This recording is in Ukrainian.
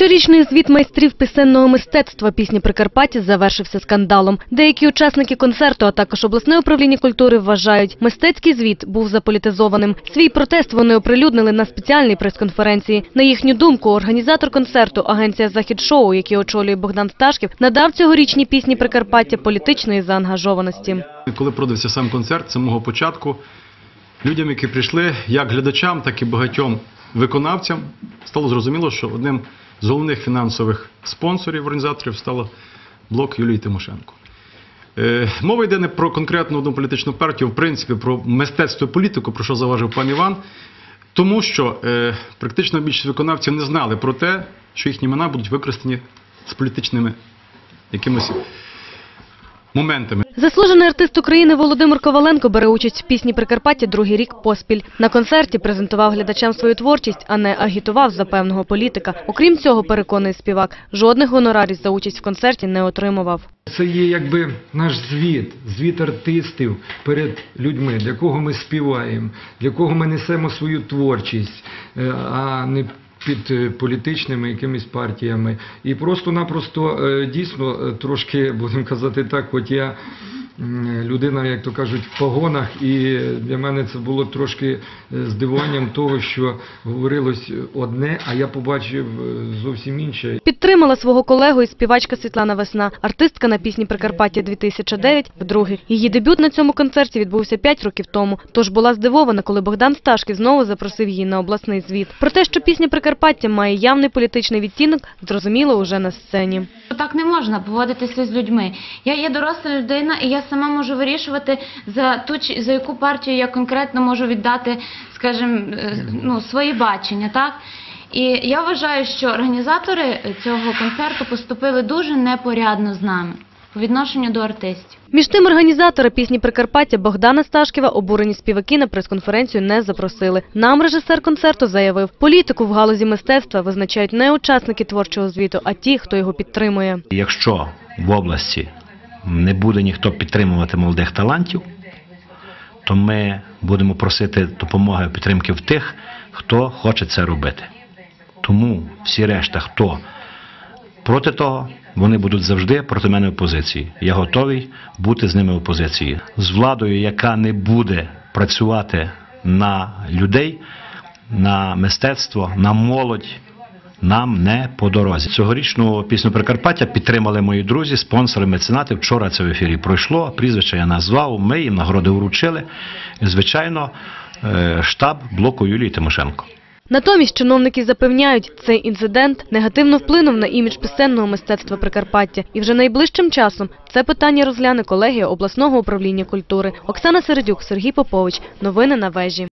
Щорічний звіт майстрів пісенного мистецтва пісні Прикарпаття завершився скандалом. Деякі учасники концерту, а також обласне управління культури вважають, мистецький звіт був заполітизованим. Свій протест вони оприлюднили на спеціальній прес-конференції. На їхню думку, організатор концерту, агенція «Захід шоу», який очолює Богдан Сташків, надав цьогорічній пісні Прикарпаття політичної заангажованості. Коли продався сам концерт, самого початку людям, які прийшли, як глядачам, так і багатьом виконавцям, стало зрозуміло, що одним з головних фінансових спонсорів організаторів стало блок Юлії Тимошенко. Е, Мова йде не про конкретну одну політичну партію, в принципі, про мистецтво і політику, про що заважив пан Іван, тому що е, практично більшість виконавців не знали про те, що їхні імена будуть використані з політичними якимось моментами. Заслужений артист України Володимир Коваленко бере участь в пісні Прикарпаття другий рік поспіль. На концерті презентував глядачам свою творчість, а не агітував за певного політика. Окрім цього, переконує співак, жодних гонорарів за участь в концерті не отримував. Це є якби наш звіт, звіт артистів перед людьми, для кого ми співаємо, для кого ми несемо свою творчість, е, а не під е, політичними якимись партіями. І просто-напросто е, дійсно е, трошки, будемо казати так, хоч я людина, як то кажуть, в погонах, і для мене це було трошки е, здивуванням того, що говорилось одне, а я побачив е, зовсім інше. Підтримала свого колегу і співачка Світлана Весна, артистка на пісні Прикарпаття 2009 вдруге. Її дебют на цьому концерті відбувся 5 років тому. Тож була здивована, коли Богдан Сташків знову запросив її на обласний звіт. Про те, що пісня Прикарпаття має явний політичний відтінок, зрозуміло уже на сцені. Так не можна поводитися з людьми. Я є доросла людина, і я сама можу вирішувати за ту за яку партію я конкретно можу віддати, скажімо, е, ну, свої бачення, так? І я вважаю, що організатори цього концерту поступили дуже непорядно з нами по відношенню до артистів. Між тим організатора пісні Прикарпаття Богдана Сташківа обурені співаки на прес-конференцію не запросили. Нам режисер концерту заявив, політику в галузі мистецтва визначають не учасники творчого звіту, а ті, хто його підтримує. Якщо в області не буде ніхто підтримувати молодих талантів, то ми будемо просити допомоги підтримки в тих, хто хоче це робити. Тому всі решта, хто проти того, вони будуть завжди проти мене в опозиції. Я готовий бути з ними в опозиції. З владою, яка не буде працювати на людей, на мистецтво, на молодь, нам не по дорозі. Цьогорічну пісню Прикарпаття підтримали мої друзі, спонсори, меценати. Вчора це в ефірі пройшло. Прізвище я назвав. Ми їм нагороди вручили. Звичайно, е, штаб блоку Юлії Тимошенко. Натомість чиновники запевняють, цей інцидент негативно вплинув на імідж пісенного мистецтва Прикарпаття. І вже найближчим часом це питання розгляне колегія обласного управління культури. Оксана Середюк, Сергій Попович. Новини на вежі.